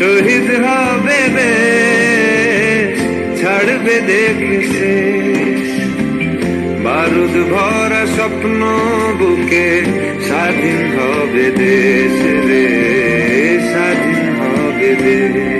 শহীদ হবে বেশ ছাড়বে দেখেছে বারুদ ভরা স্বপ্ন বুকে স্বাধীন হবে দেশ রে, স্বাধীন হবে দেশ।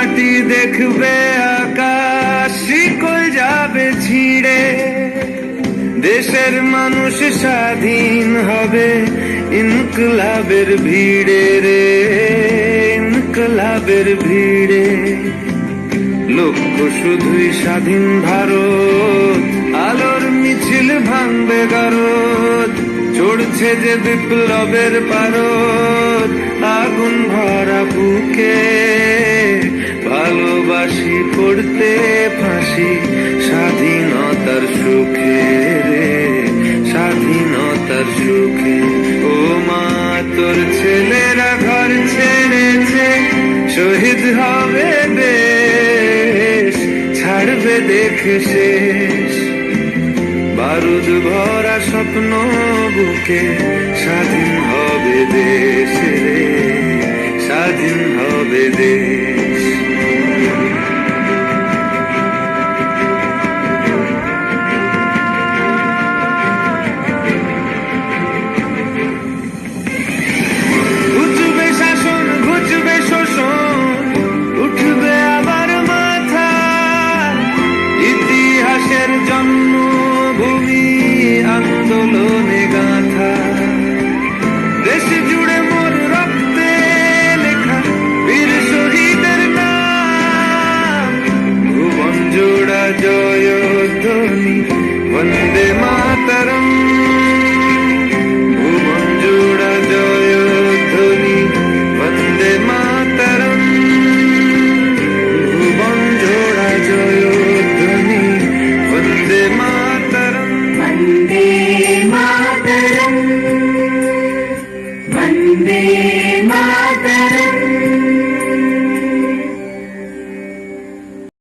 মাটি দেখবে আকাশ, শিকল যাবে ছিঁড়ে। দেশের মানুষ স্বাধীন হবে ইনকলাবের ভিড়ে রে, ইনকলাবের ভিড়ে। লক্ষ্য শুধুই স্বাধীন ভারত, আলোর মিছিল ভাঙবে গারদ। চড়ছে যে বিপ্লবের পারদ, আগুন ভরা বুকে পড়তে ফাঁসি, স্বাধীনতার সুখে রে, স্বাধীনতার সুখে। ও মা, তোর ছেলেরা ঘর ছেড়েছে, শহীদ হবে বেশ ছাড়বে দেখে শেষ। বারুদ ভরা স্বপ্ন বুকে, স্বাধীন হবে দেশ রে, স্বাধীন হবে দেশ। be.